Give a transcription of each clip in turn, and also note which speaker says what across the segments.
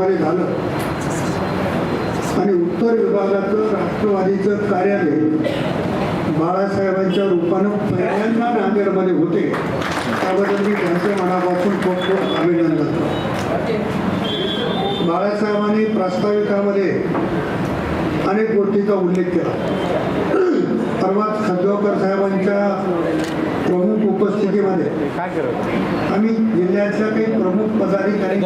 Speaker 1: नांदेडमध्ये झालं. आणि उत्तर विभागाचं राष्ट्रवादीचं कार्यालय बाळासाहेबांच्या रूपानं पहिल्यांदा नांदेडमध्ये होते. त्याबद्दल मी त्यांच्या मनापासून खूप खूप अभिनंदन. करतो बाळासाहेबांनी प्रास्ताविकामध्ये अनेक गोष्टीचा उल्लेख केला. परवाच खंदोकर साहेबांच्या प्रमुख उपस्थितीमध्ये आम्ही जिल्ह्यातल्या काही प्रमुख पदाधिकारी.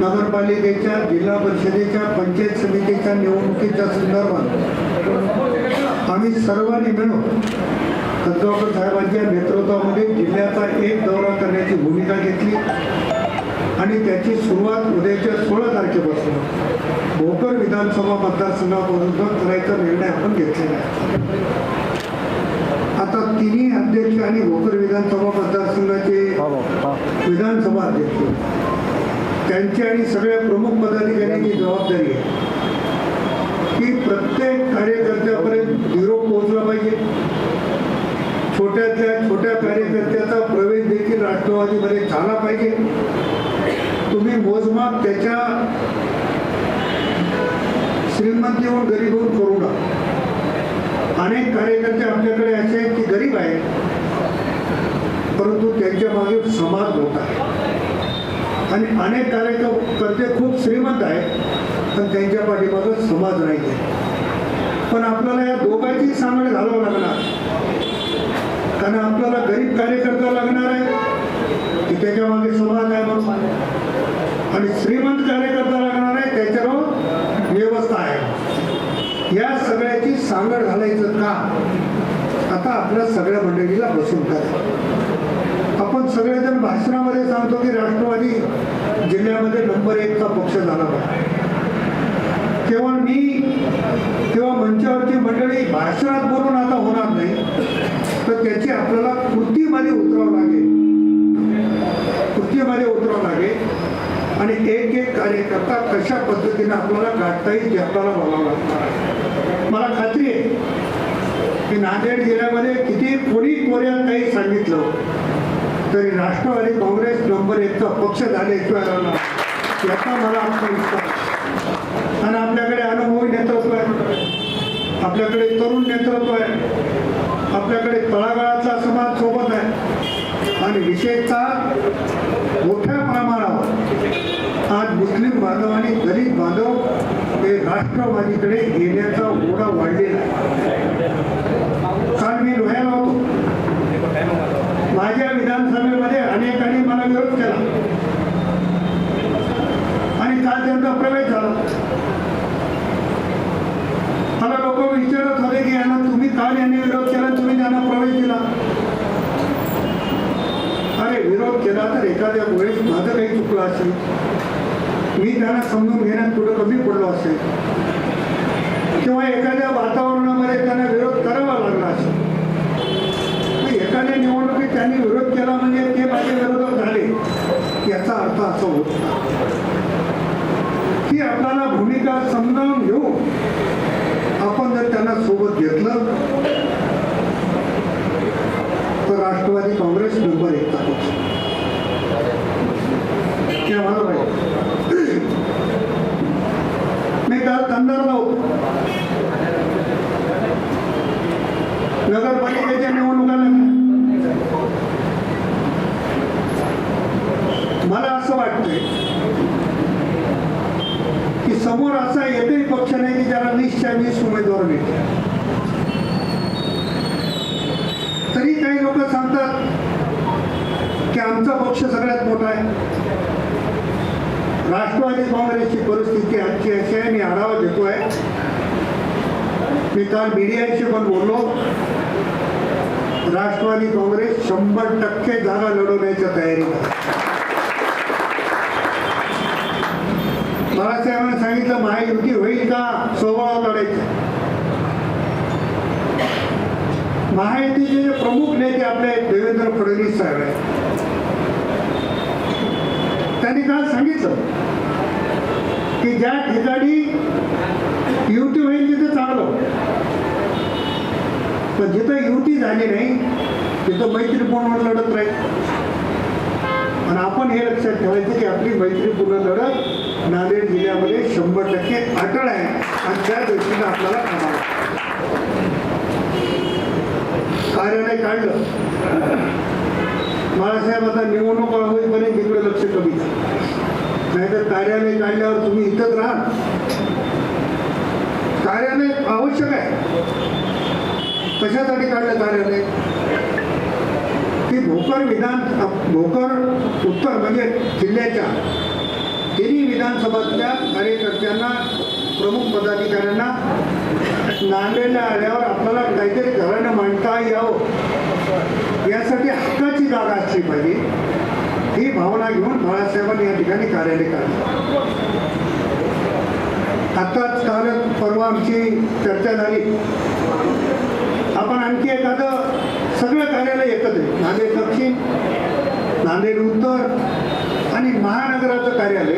Speaker 1: नगरपालिकेच्या जिल्हा परिषदेच्या पंचायत समितीच्या निवडणुकीच्या संदर्भात आम्ही सर्वांनी मिळून खंदोकर साहेबांच्या नेतृत्वामध्ये जिल्ह्याचा एक दौरा करण्याची भूमिका घेतली आणि त्याची सुरुवात उद्याच्या सोळा तारखेपासून भोकर विधानसभा मतदारसंघापर्यंत करायचा निर्णय आपण घेतलेला आहे. आता तिन्ही अध्यक्ष आणि भोकर विधानसभा मतदारसंघाचे विधानसभा अध्यक्ष त्यांची आणि सगळ्या प्रमुख पदाधिकाऱ्यांची जबाबदारी आहे की प्रत्येक कार्यकर्त्यापर्यंत निरोप पोहोचला पाहिजे. छोट्यातल्या छोट्या कार्यकर्त्याचा प्रवेश देखील राष्ट्रवादीमध्ये झाला पाहिजे. तुम्ही मोजमाप त्याच्या श्रीमंतीहून गरीब होऊन करू नका. अनेक कार्यकर्ते आपल्याकडे असे आहेत की गरीब आहेत परंतु त्यांच्या मागे समाज मोठा आहे आणि अनेक कार्यकर्ते खूप श्रीमंत आहेत पण त्यांच्या पाठीमागं समाज नाही आहे. पण आपल्याला या दोघांची सामील घालावं लागणार. कारण आपल्याला गरीब कार्यकर्ता लागणार आहे आणि त्याच्यामागे समाज आहे म्हणून आणि श्रीमंत कार्यकर्ता लागणार आहे त्याच्यावर व्यवस्था आहे. या सगळ्याची सांगड घालायचं का? आता आपल्या सगळ्या मंडळीला बसून करा. आपण सगळेजण भाषणामध्ये सांगतो की राष्ट्रवादी जिल्ह्यामध्ये नंबर एकचा पक्ष झाला पाहिजे मी तेव्हा मंचावरची मंडळी भाषणात बोलून आता होणार नाही. तर त्याची आपल्याला कृतीमध्ये उतरावं लागेल. कृतीमध्ये उतरावं लागेल. आणि एक एक कार्यकर्ता कशा पद्धतीने आपल्याला गाठता येईल ते आपल्याला बघावं लागणार मला खात्री आहे की नांदेड जिल्ह्यामध्ये किती कोणी कोऱ्यात काही सांगितलं तरी राष्ट्रवादी काँग्रेस नंबर एकचा पक्ष झाल्याशिवाय याचा मला आत्मविश्वास आणि आपल्याकडे अनुभवी नेतृत्व आहे. आपल्याकडे तरुण नेतृत्व आहे. आपल्याकडे तळागाळातला समाज सोबत आहे. आणि विशेषतः मोठ्या प्रमाणावर आज मुस्लिम बांधव आणि दलित बांधव हे राष्ट्रवादीकडे येण्याचा ओढा वाढलेला आहे. काल मी लोह्याला होतो. माझ्या विधानसभेमध्ये अनेकांनी मला विरोध केला. आणि काल त्यांचा प्रवेश झाला. मला लोक विचारत होते की यांना तुम्ही काल यांनी विरोध केला तुम्ही त्यांना प्रवेश दिला. अरे विरोध केला तर एखाद्या वेळेस माझं काही चुकलं असेल. मी त्यांना समजून घेण्यात कुठं कमी पडलो असेल. किंवा एखाद्या वातावरणामध्ये त्यांना विरोध करावा लागला असेल. एखाद्या निवडणुकीत त्यांनी विरोध केला म्हणजे ते माझ्या विरोधात झाले. याचा अर्थ असा होत की आपल्याला भूमिका समजावून घेऊ आपण जर त्यांना सोबत घेतलं राष्ट्रवादी काँग्रेस नंबर एकता पक्ष हे आम्हाला माहिती. मी काल कंधारला होतो नगरपालिकेच्या निवडणुका लागल्या. मला असं वाटतंय की समोर असा एकही पक्ष नाही की ज्याला वीसच्या वीस उमेदवार मिळते तरी काही लोक सांगतात की आमचा पक्ष सगळ्यात मोठा आहे. राष्ट्रवादी काँग्रेसची परिस्थिती आजची अशी आहे मी आढावा घेतोय. मी काल मीडियाशी पण बोललो. राष्ट्रवादी काँग्रेस शंभर टक्के जागा लढवण्याच्या तयारीत आहे. बाळासाहेबांनी सांगितलं महायुती होईल का? स्वभाव लढायचं. महायुतीचे जे प्रमुख नेते आपले देवेंद्र फडणवीस साहेब आहेत. त्यांनी सांगितलं की ज्या ठिकाणी युती होईल तिथं चांगलं पण जिथं युती झाली नाही तिथं मैत्रीपूर्ण लढत राहील. आणि आपण हे लक्षात ठेवायचं की आपली मैत्रीपूर्ण लढत नांदेड जिल्ह्यामध्ये शंभर टक्के अटळ आहे. आणि त्या दृष्टीनं आपल्याला कामाला कार्यालय काढलं. बाळासाहेब आता निवडणूक होईपर्यंत इकडे लक्ष कमी नाहीतर कार्यालय काढल्यावर तुम्ही इथंच राहा. कार्यालय आवश्यक आहे. कशासाठी काढलं कार्यालय? की भोकर विधान भोकर उत्तर म्हणजे जिल्ह्याच्या तिन्ही विधानसभातल्या कार्यकर्त्यांना प्रमुख पदाधिकाऱ्यांना नांदेडला आल्यावर आपल्याला काहीतरी घरानं मांड असली पाहिजे ही भावना घेऊन बाळासाहेबांनी या ठिकाणी कार्यालय काढलं. आत्ताच काल परवा आमची चर्चा झाली. आपण आणखी एखादं सगळं कार्यालय एकत्र आहे. नांदेड दक्षिण नांदेड उत्तर आणि महानगराचं कार्यालय.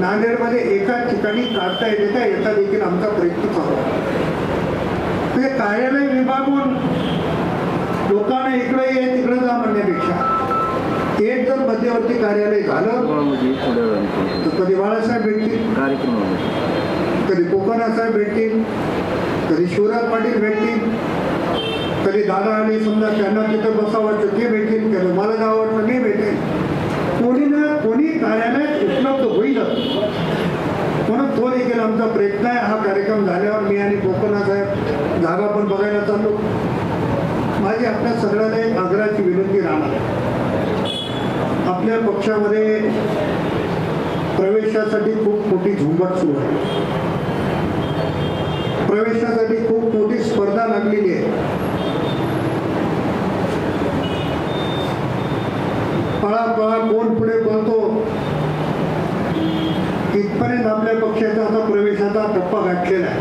Speaker 1: नांदेडमध्ये एकाच ठिकाणी काढता येते का? याचा देखील आमचा प्रयत्न चालू आहे. ते कार्यालय विभागून लोकांना इकडे ये तिकडे जा म्हणण्यापेक्षा. एक जर मध्यवर्ती कार्यालय झालं तर कधी बाळासाहेब भेटतील.
Speaker 2: कार्यक्रम
Speaker 1: कधी कोकणा साहेब भेटतील. कधी शिवराज पाटील भेटतील. कधी दादा आणि समजा त्यांना तिथं बसावं वाटतं ते भेटतील. कधी मला जावं वाटतं मी भेटेल. कोणी ना कोणी कार्यालयात उपलब्ध होईलच. म्हणून तो देखील आमचा प्रयत्न आहे. हा कार्यक्रम झाल्यावर मी आणि कोकणा साहेब जागा पण बघायला चाललो. माझी आपल्या सगळ्याला एक आग्रहाची विनंती राहणार आपल्या पक्षामध्ये प्रवेशासाठी खूप मोठी झुंबड सुरू आहे. प्रवेशासाठी खूप मोठी स्पर्धा लागलेली आहे. पळा पळा कोण पुढे पळतो इथपर्यंत आपल्या पक्षाचा आता प्रवेशाचा टप्पा गाठलेला आहे.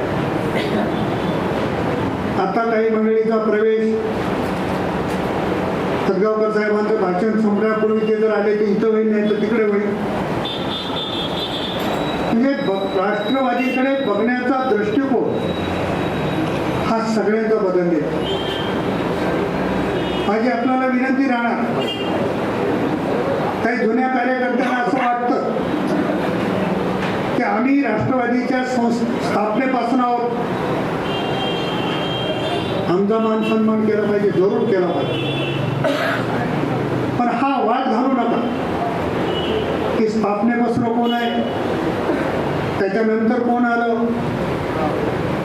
Speaker 1: आता काही मंडळीचा प्रवेश सदगावकर साहेबांचं भाषण संपण्यापूर्वी ते जर आले की इथं होईल नाही तर तिकडे होईल. म्हणजे राष्ट्रवादीकडे बघण्याचा दृष्टिकोन हा सगळ्यांचा बदलले माझी आपल्याला विनंती राहणार. काही जुन्या कार्यकर्त्यांना असं वाटतं की आम्ही राष्ट्रवादीच्या स्थापनेपासून आहोत. आमचा मान सन्मान केला पाहिजे जरूर केला पाहिजे. पण हा वाद घालू नका. की स्थापनेपासून कोण आहे? त्याच्यानंतर कोण आलं?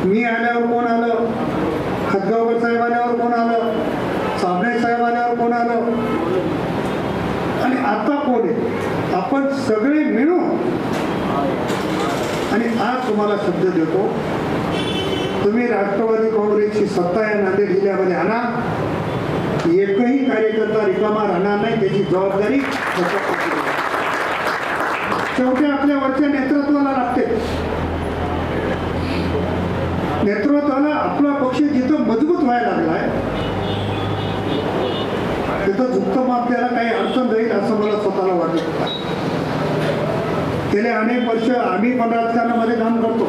Speaker 1: मी आल्यावर कोण आलं? खतगावकर साहेब आल्यावर कोण आलं? साबणे साहेब आल्यावर कोण आलं? आणि आता कोण आहे? आपण सगळे मिळू आणि आज तुम्हाला शब्द देतो. तुम्ही राष्ट्रवादी काँग्रेसची सत्ता या नांदेड जिल्ह्यामध्ये आणा. एकही कार्यकर्ता रिकामा राहणार नाही त्याची जबाबदारी शेवटी आपल्या वरच्या नेतृत्वाला लागते. नेतृत्वाला आपला पक्ष जिथं मजबूत व्हायला लागलाय तिथं झुकतं माप त्याला काही अडचण जाईल असं मला स्वतःला वाटत. होता गेले अनेक वर्ष आम्ही पण राजकारणामध्ये काम करतो.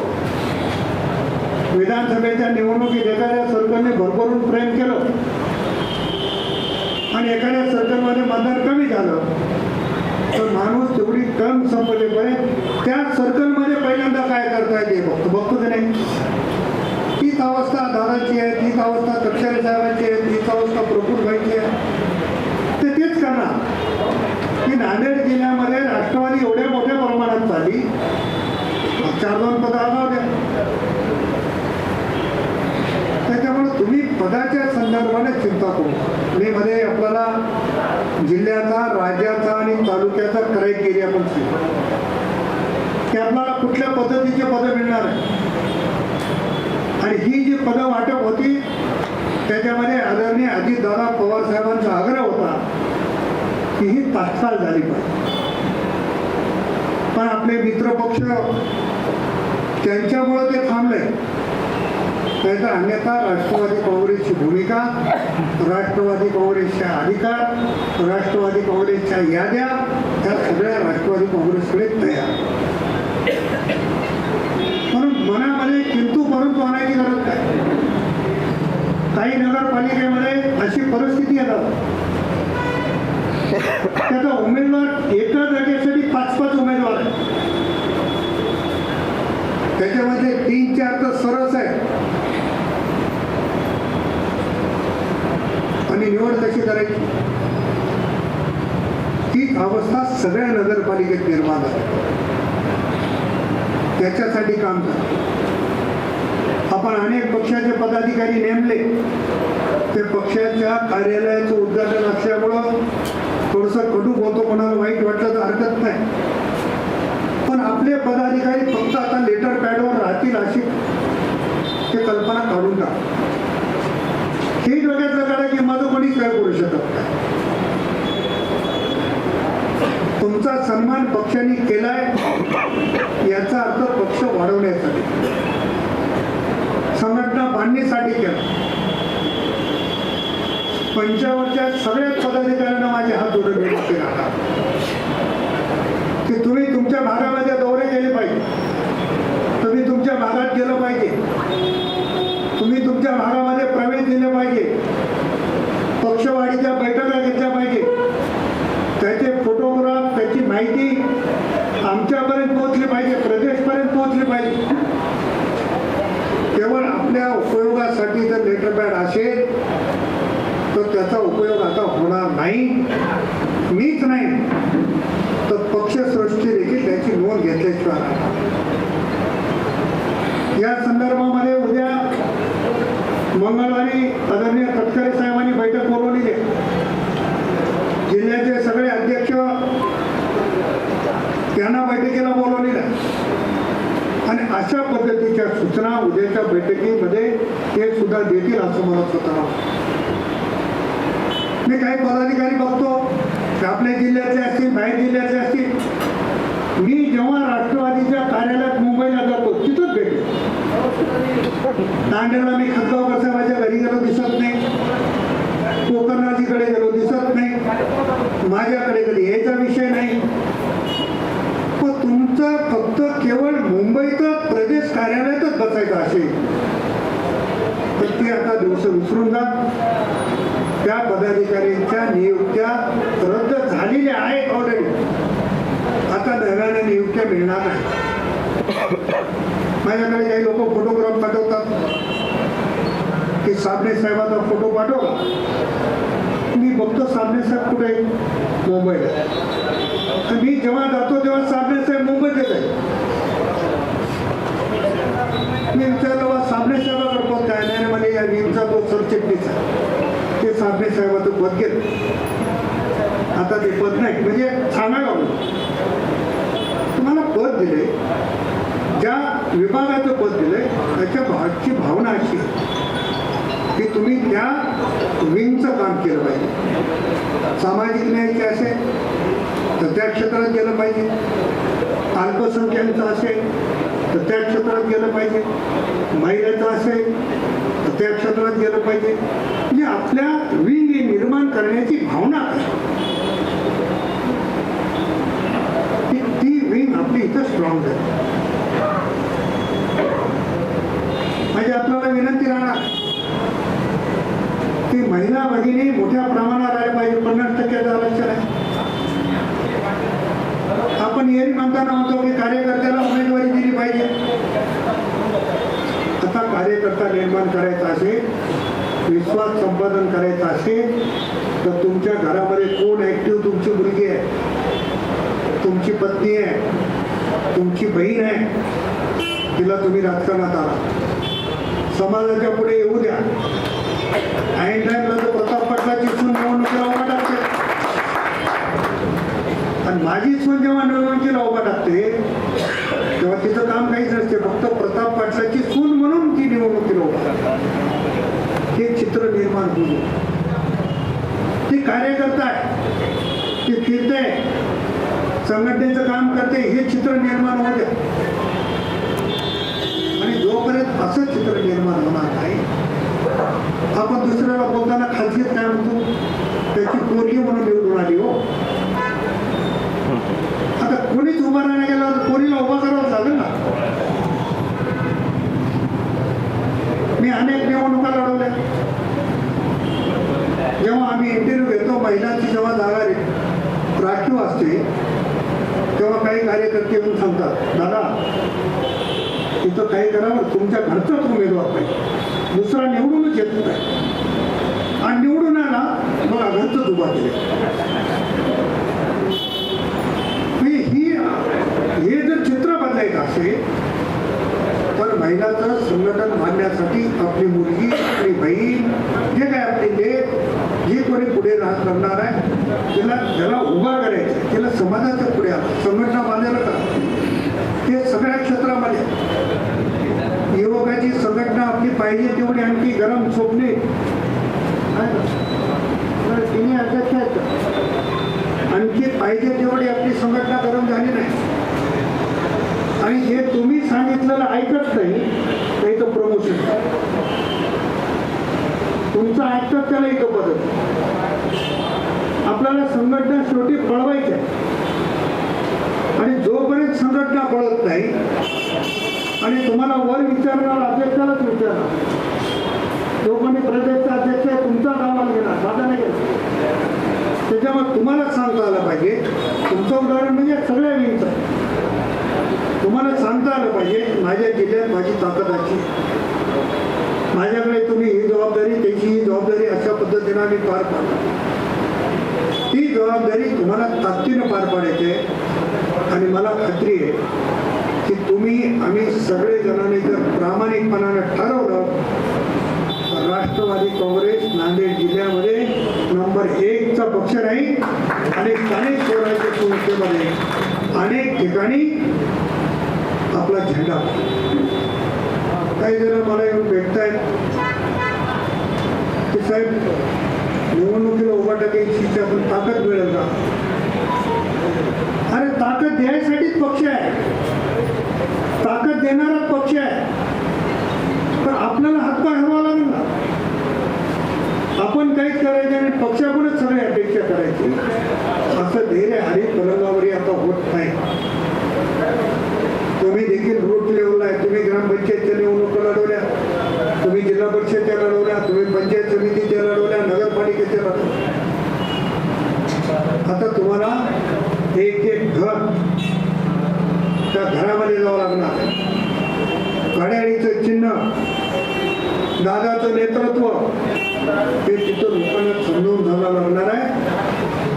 Speaker 1: विधानसभेच्या निवडणुकीत एखाद्या सरकारने भरभरून प्रेम केलं. आणि एखाद्या सर्कलमध्ये मतदान कमी झालं तर माणूस तेवढी कम संपलेपर्यंत त्या सर्कलमध्ये पहिल्यांदा काय करता येते बघतो. बघतो की नाही? तीच अवस्था दादाची आहे तीच अवस्था कक्षारे साहेबांची आहे तीच अवस्था प्रफुल्लभाईची आहे. ते तेच करणार. की नांदेड जिल्ह्यामध्ये राष्ट्रवादी एवढ्या मोठ्या प्रमाणात झाली चार दोन पद आगाव द्या त्याच्यामुळे तुम्ही पदाच्या संदर्भाने चिंता करू. मे मध्ये आपल्याला जिल्ह्याचा राज्याचा आणि तालुक्याचा क्रय क्रायटेरिया पण सांगितलं की आपल्याला कुठल्या पद्धतीचे पदं मिळणार आहे आणि ही जी पदं वाटप होती त्याच्यामध्ये आदरणीय अजितदादा पवार साहेबांचा आग्रह होता की ही तात्काळ झाली पाहिजे. पण आपले मित्रपक्ष त्यांच्यामुळे ते थांबले. नाहीतर अन्यथा राष्ट्रवादी काँग्रेसची भूमिका राष्ट्रवादी काँग्रेसच्या अधिकार राष्ट्रवादी काँग्रेसच्या याद्या त्या सगळ्या राष्ट्रवादी काँग्रेसकडे तयार. म्हणून मनामध्ये किंतू परंतु आणायची गरज काय? काही नगरपालिकेमध्ये अशी परिस्थिती येतात. त्याचा उमेदवार एका जागेसाठी पाच पाच उमेदवार आहे त्याच्यामध्ये तीन चार तर सरस आहे. आणि निवड कशी करायची? ही अवस्था सगळ्या नगरपालिकेत निर्माण झाली. त्याच्यासाठी काम करा. आपण अनेक पक्षाचे पदाधिकारी नेमले. ते पक्षाच्या कार्यालयाचं उद्घाटन असल्यामुळं थोडंसं कडू बोलतो कोणाला वाईट वाटलं तर हरकत नाही. आपले पदाधिकारी फक्त आता लेटर पॅडवर राहतील अशी ते कल्पना काढून टाक. हे डोक्यातलं काढा की माझं कोणीच काय करू शकत नाही. तुमचा सन्मान पक्षाने केलाय याचा अर्थ पक्ष वाढवण्यासाठी. संघटना बांधणीसाठी केला. पंचावरच्या सगळ्याच पदाधिकाऱ्यांना माझे हात जोडून विनंती राहतात की तुम्ही तुमच्या भागामध्ये दौरे केले पाहिजे तुम्ही तुमच्या भागात गेलं पाहिजे. तुम्ही तुमच्या भागामध्ये प्रवेश दिले पाहिजे. पक्षवाढीच्या बैठका घेतल्या पाहिजे. त्याचे फोटोग्राफ त्याची माहिती आमच्यापर्यंत पोहोचली पाहिजे प्रदेशपर्यंत पोहोचली पाहिजे. केवळ आपल्या उपयोगासाठी जर लेटर पॅड असेल तर त्याचा उपयोग आता होणार नाही. मीच नाही. तर पक्ष त्याची नोंद घेतल्याशिवाय राहणार. या संदर्भामध्ये उद्या मंगळवारी आदरणीय तटकरे साहेबांनी बैठक बोलवली आहे. जिल्ह्याचे सगळे अध्यक्ष त्यांना बैठकीला बोलवलेलं आहे. आणि अशा पद्धतीच्या सूचना उद्याच्या बैठकीमध्ये ते सुद्धा देतील असं मला स्वतः मी काही पदाधिकारी बघतो आपल्या जिल्ह्याचे असतील बाहेर जिल्ह्याचे असतील. जेव्हा राष्ट्रवादीच्या कार्यालयात मुंबईला जातो तिथंच भेटेल नांदेडला मी खतगावकर साहेबाच्या घरी गेलो दिसत नाही. कोकणराजीकडे गेलो दिसत नाही. माझ्याकडे कधी यायचा विषय नाही. पण तुमचं फक्त केवळ मुंबईतच प्रदेश कार्यालयातच बसायचं असेल तर ते आता दिवस विसरून जा. त्या पदाधिकाऱ्यांच्या नियुक्त्या रद्द झालेल्या आहेत ऑलरेडी आता नव्याने नियुक्त्या मिळणार नाही. माझ्याकडे काही लोक फोटोग्राफ पाठवतात. की साबणे साहेबाचा फोटो पाठवला मी बघतो साबणे साहेब कुठे मुंबईला तर मी जेव्हा जातो तेव्हा साबणे साहेब मुंबईत येत आहे मी विचारलं बा साबणे साहेबाकडे पद काय नाही म्हणे. या न्यूजचा तो सरचिटणीस आहे. ते साबणे साहेबाचं पद घेत आता ते पद नाही म्हणजे सांगायला हवं तुम्हाला पद दिले ज्या विभागाचं पद दिलंय त्याच्या भागची भावना अशी की तुम्ही त्या विंगचं काम केलं पाहिजे. सामाजिक न्यायाचे असेल तर त्या क्षेत्रात गेलं पाहिजे. अल्पसंख्याकांचं असेल तर त्या क्षेत्रात गेलं पाहिजे. महिलेचं असेल तर त्या क्षेत्रात गेलं पाहिजे. म्हणजे आपल्या विंग निर्माण करण्याची भावना काय ती ती विंग आपली इथं स्ट्रॉंग आहे. म्हणजे आपल्याला विनंती राहणार. की महिला भगिनी मोठ्या प्रमाणात आल्या पाहिजे पन्नास टक्क्याचं आरक्षण आहे आपण एरी म्हणताना म्हणतो की कार्यकर्त्याला उमेदवारी दिली पाहिजे. आता कार्यकर्ता निर्माण करायचा असेल विश्वास संपादन करायचा असेल तर तुमच्या घरामध्ये कोण ऍक्टिव्ह तुमची मुलगी आहे? तुमची पत्नी आहे? तुमची बहीण आहे तिला तुम्ही राजकारणात आला समाजाच्या पुढे येऊ द्या. ऐन तर प्रताप पाटलाची सून निवडणुकीला उभा टाकते. आणि माझी सून जेव्हा निवडणुकीला उभा टाकते तेव्हा तिचं काम काहीच नसते. फक्त प्रताप पाटलाची सून म्हणून ती निवडणुकीला उभा टाकते हे चित्र निर्माण होऊ ती कार्यकर्ता आहे ती फिरते संघटनेचं काम करते हे चित्र निर्माण होऊ आणि जोपर्यंत असं चित्र निर्माण होणार नाही आपण दुसऱ्याला बोलताना खाजगीत काय म्हणतो? त्याची पोरगी म्हणून निवडून आली हो. आता कोणीच उभा राहण्या गेला तर पोरीला उभा करावं लागेल ना. मी अनेक निवडणुका लढवल्या. जेव्हा आम्ही इंटरव्ह्यू घेतो महिलांची जेव्हा जागा राखीव असते तेव्हा काही कार्यकर्ते येऊन सांगतात दादा इथं काही करावं तुमच्या घरचाच उमेदवार नाही दुसरा निवडूनच येत नाही. आणि निवडून आला मग घरचंच उभा केले. ही हे जर चित्र बदलायचं असेल तर महिलाचं संघटन मांडण्यासाठी आपली मुलगी आपली बहीण जे काय आपली लेख जे कोणी पुढे राहत करणार आहे तिला त्याला उभा करायचं तिला समाजाच्या पुढे आणा. संघटना बांधायला का ते सगळ्या क्षेत्रामध्ये युवकाची संघटना आपली पाहिजे तेवढी आणखी गरम स्वप्ने तर अध्यक्ष आहेत आणखी पाहिजे तेवढी आपली संघटना गरम झाली नाही. आणि हे तुम्ही सांगितलेलं ऐकत नाही तर इथं प्रमोशन तुमचं ऐकतात त्याला इथं बदल. आपल्याला संघटना शेवटी पळवायच्या आणि जोपर्यंत संघटना पळत नाही आणि तुम्हाला वर विचारणार अध्यक्षालाच विचारणार. तो कोणी प्रदेशचा अध्यक्ष आहे तुमचा गावाला गेला माझा नाही त्याच्यामुळे तुम्हाला सांगता आलं पाहिजे. तुमचं उदाहरण म्हणजे सगळ्या विंगचं तुम्हाला सांगता आलं पाहिजे माझ्या जिल्ह्यात माझी ताकद अशी माझ्याकडे तुम्ही ही जबाबदारी त्याची ही जबाबदारी अशा पद्धतीनं आम्ही पार पाडतो. ती जबाबदारी तुम्हाला ताकदीनं पार पाडायची आहे. आणि मला खात्री आहे तुम्ही आम्ही सगळे जणांनी जर प्रामाणिकपणानं ठरवलं तर राष्ट्रवादी काँग्रेस नांदेड जिल्ह्यामध्ये नंबर एकचा पक्ष राहील आणि स्थानिक स्वराज्य संस्थेमध्ये अनेक ठिकाणी आपला झेंडा. काही जण मला येऊन भेटतायत. की साहेब निवडणुकीला उभा टाकायची आपण ताकद मिळेल का? अरे ताकद द्यायसाठीच पक्ष आहे. ताकद देणाराच पक्ष आहे. तर आपल्याला हातपाय हवा लागेल ना? आपण काहीच करायचं आणि पक्षाकडूनच सगळी अपेक्षा करायची. असं धैर्य हरित पलंगावरही आता होत नाही. तुम्ही देखील रूट लेवलला आहे. तुम्ही ग्रामपंचायतच्या निवडणुका लढवल्या. तुम्ही जिल्हा परिषदच्या लढवल्या. तुम्ही पंचायत समितीच्या लढवल्या. नगरपालिकेच्या लढवल्या. आता तुम्हाला एक एक घर घरामध्ये जावं लागणार. घड्याळीचं चिन्ह दादाचं नेतृत्व हे तिथं लोकांना समजून घ्यावं लागणार आहे.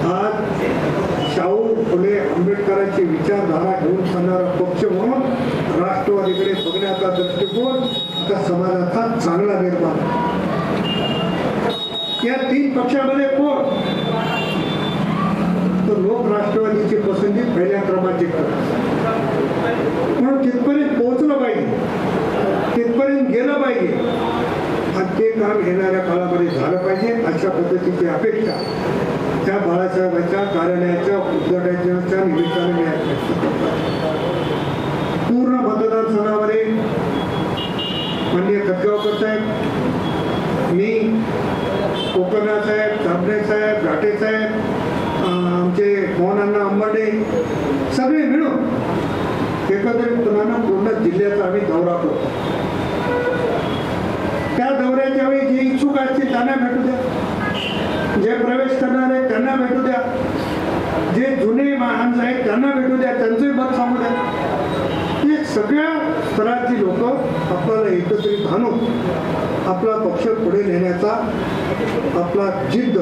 Speaker 1: आज शाहू फुले आंबेडकरांची विचारधारा घेऊन सांगणारा पक्ष म्हणून राष्ट्रवादीकडे बघण्याचा दृष्टिकोन आता समाजाचा चांगला निर्माण या तीन पक्षामध्ये कोण? तर लोक राष्ट्रवादीची पसंती पहिल्या क्रमांची करतात पण तिथपर्यंत पोहोचलं पाहिजे. तिथपर्यंत गेलं पाहिजे. आणि ते काम येणाऱ्या काळामध्ये झालं पाहिजे अशा पद्धतीची अपेक्षा. त्या बाळासाहेबांच्या कार्यालयाच्या उद्घाटनाच्या निमित्ताने मी पूर्ण मतदारसंघामध्ये माननीय खतगावकर साहेब मी कोकणा साहेब चांबणे साहेब घाटे साहेब आमचे आमचे अण्णा अंबाडे एकत्रितपणानं पूर्ण जिल्ह्याचा आम्ही दौरा करतो. त्या दौऱ्याच्या वेळी जे इच्छुक असतील त्यांना भेटू द्या. जे प्रवेश करणार आहेत त्यांना भेटू द्या. जे जुने माणसं आहेत त्यांना भेटू द्या. त्यांचंही मत सांगू द्या. हे सगळ्या स्तराची लोक आपल्याला एकत्रित आणून आपला पक्ष पुढे नेण्याचा आपला जिद्द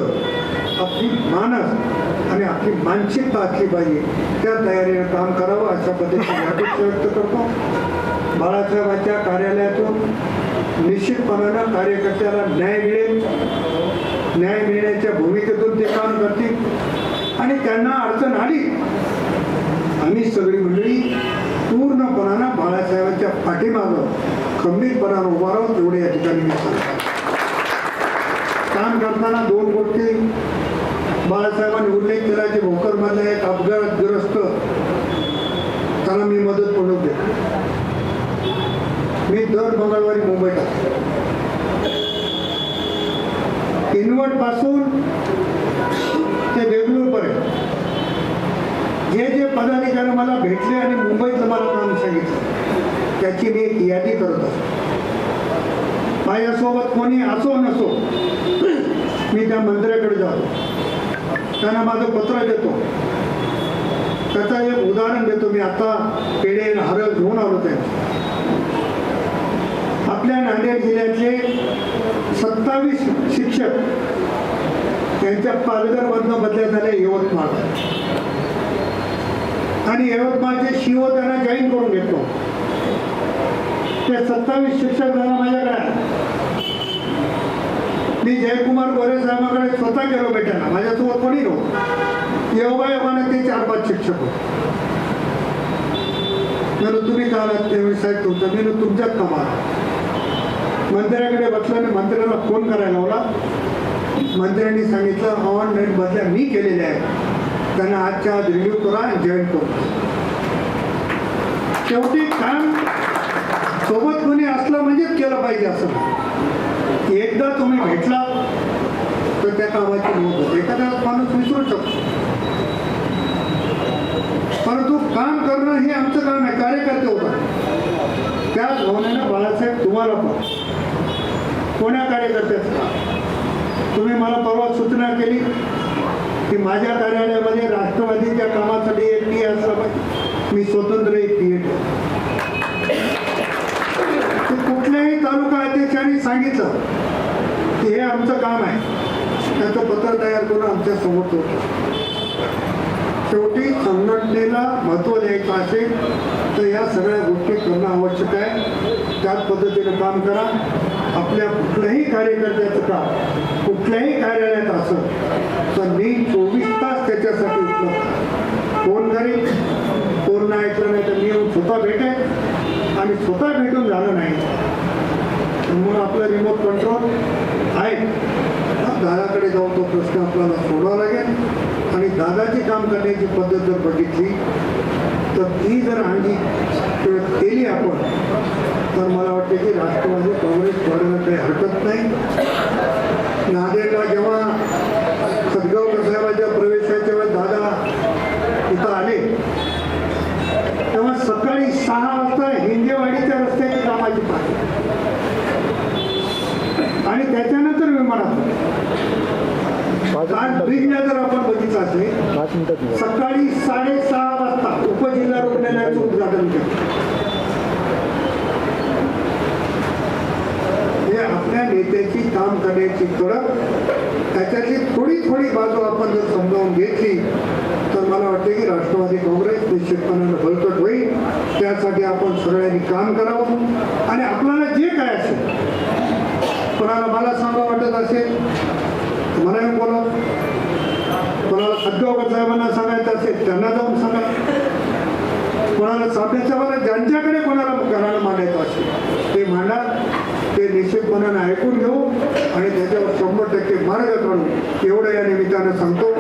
Speaker 1: आपली मानस आणि आपली मानसिकता असली पाहिजे. त्या तयारीनं काम करावं अशा पद्धतीने अपेक्षा व्यक्त करतो. बाळासाहेबांच्या कार्यालयातून निश्चितपणानं कार्यकर्त्याला न्याय मिळेल. न्याय मिळण्याच्या भूमिकेतून ते काम करतील. आणि त्यांना अडचण आली आम्ही सगळी मंडळी पूर्णपणानं बाळासाहेबांच्या पाठीमागं खंबीरपणानं उभा राहून तेवढे या ठिकाणी मी सांगतो. काम करताना दोन गोष्टी बाळासाहेबांनी उल्लेख केला की भोकरमधला एक अपघातग्रस्त त्याला मी मदत पडवते मी दर मंगळवारी मुंबईत असतो. पासून ते देगलूरपर्यंत जे जे पदाधिकारी मला भेटले आणि मुंबईत त्याची मी एक यादी करत. असतो माझ्यासोबत कोणी असो नसो मी त्या मंदिराकडे जातो. त्यांना माझं पत्र देतो. त्याचं एक उदाहरण देतो. मी आता पेढे हार घेऊन आलो ते. आपल्या नांदेड जिल्ह्यातले सत्तावीस शिक्षक त्यांच्या पालघरमधनं बदल्या झाले यवतमाळ. आणि यवतमाळचे शिव त्यांना जॉईन करून घेतो. ते सत्तावीस शिक्षक जण माझ्याकडे. आहे. मी जयकुमार गोरे साहेबांकडे स्वतः गेलो भेटायला. माझ्यासोबत कोणी नव्हतं. योगायोगाने ते चार पाच शिक्षक होते. म्हणून तुम्ही का तेवीस साहेब तुमचं मी तुमच्याच कामात मंदिराकडे बसल्याने मंदिराला फोन करायला लावला. मंत्र्यांनी सांगितलं ऑनलाईन बदल्या मी केलेल्या आहेत. त्यांना आजच्या आज रिव्ह्यू करा आणि जॉईन करू शेवटी काम सोबत कोणी असलं म्हणजेच केलं पाहिजे असं. एकदा तुम्ही भेटला तर त्या कामाची नोंद होते. एखादा माणूस विसरू शकतो. परंतु काम करणं हे आमचं काम आहे कार्यकर्ते होतात त्याच भावनेनं बाळासाहेब तुम्हाला पण. कोण्या कार्यकर्त्याचं काम तुम्ही मला परवा सूचना केली की माझ्या कार्यालयामध्ये राष्ट्रवादीच्या कामासाठी एक टी असलं पाहिजे मी स्वतंत्र एक टी तालुका अध्यक्षांनी सांगितलं की हे आमचं काम आहे. त्याचं पत्र तयार करून आमच्यासमोर होतं शेवटी संघटनेला महत्त्व द्यायचं असेल तर या सगळ्या गोष्टी करणं आवश्यक आहे. त्याच पद्धतीनं काम करा. आपल्या कुठल्याही कार्यकर्त्याचं काम कुठल्याही कार्यालयात असं तर मी चोवीस तास त्याच्यासाठी उपलब्ध फोन करेल फोन नाही ऐकलं नाही तर मी येऊन स्वतः भेटेन. आणि स्वतः भेटून झालं नाही म्हणून आपलं रिमोट कंट्रोल आहे. दादाकडे जाऊन तो प्रश्न आपल्याला सोडावा लागेल. आणि दादाची काम करण्याची पद्धत जर बघितली तर ती जर आणली किंवा केली आपण तर मला वाटते की राष्ट्रवादी काँग्रेस वाढवण्यात काही हरकत नाही. नांदेडला जेव्हा सदगावकर साहेबांच्या प्रवेशाच्या वेळेस दादा इथं आले तेव्हा सकाळी सहा वाजता हिंदेवाडीच्या रस्त्याची कामाची पाहिजे त्याच्यानंतर विमानात. ब्रिजला जर आपण बघितलं असेल. सकाळी साडेसहा वाजता उपजिल्हा रुग्णालयाचं उद्घाटन केलं. हे आपल्या नेत्याची काम करण्याची कडक त्याच्यातली थोडी थोडी बाजू आपण जर समजावून घेतली तर मला वाटते की राष्ट्रवादी काँग्रेस निश्चितपणाने बळकट होईल. त्यासाठी आपण सगळ्यांनी काम करावं. आणि आपल्याला जे काय असेल कोणाला मला सांगा वाटत असेल मला बोला. कोणाला सदगावकर साहेबांना सांगायचं असेल त्यांना जाऊन सांगा. कोणाला सापड्याच्या ज्यांच्याकडे कोणाला घराला मांडायचं असेल ते मांडा ते निश्चितपणाने ऐकून घेऊ आणि त्याच्यावर शंभर टक्के मार्ग काढू एवढं या निमित्तानं सांगतो.